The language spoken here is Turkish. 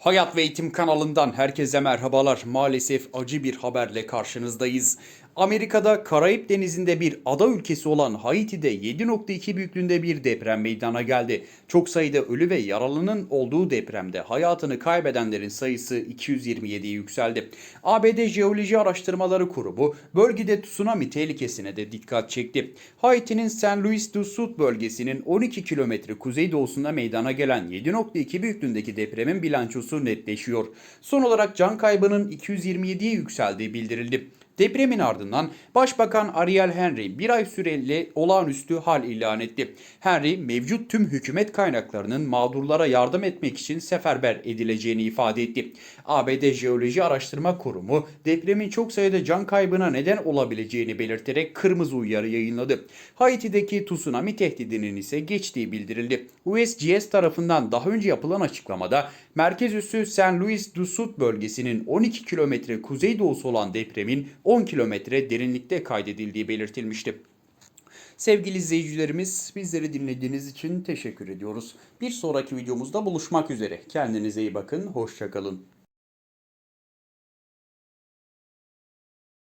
Hayat ve Eğitim kanalından herkese merhabalar. Maalesef acı bir haberle karşınızdayız. Amerika'da Karayip Denizi'nde bir ada ülkesi olan Haiti'de 7.2 büyüklüğünde bir deprem meydana geldi. Çok sayıda ölü ve yaralının olduğu depremde hayatını kaybedenlerin sayısı 227'ye yükseldi. ABD Jeoloji Araştırmaları Kurumu bölgede tsunami tehlikesine de dikkat çekti. Haiti'nin Saint Louis du Sud bölgesinin 12 kilometre kuzeydoğusunda meydana gelen 7.2 büyüklüğündeki depremin bilançosu netleşiyor. Son olarak can kaybının 227'ye yükseldiği bildirildi. Depremin ardından Başbakan Ariel Henry bir ay süreli olağanüstü hal ilan etti. Henry mevcut tüm hükümet kaynaklarının mağdurlara yardım etmek için seferber edileceğini ifade etti. ABD Jeoloji Araştırma Kurumu depremin çok sayıda can kaybına neden olabileceğini belirterek kırmızı uyarı yayınladı. Haiti'deki tsunami tehdidinin ise geçtiği bildirildi. USGS tarafından daha önce yapılan açıklamada merkez üssü Saint Louis du Sud bölgesinin 12 kilometre kuzeydoğusu olan depremin 10 kilometre derinlikte kaydedildiği belirtilmişti. Sevgili izleyicilerimiz bizleri dinlediğiniz için teşekkür ediyoruz. Bir sonraki videomuzda buluşmak üzere. Kendinize iyi bakın, hoşçakalın.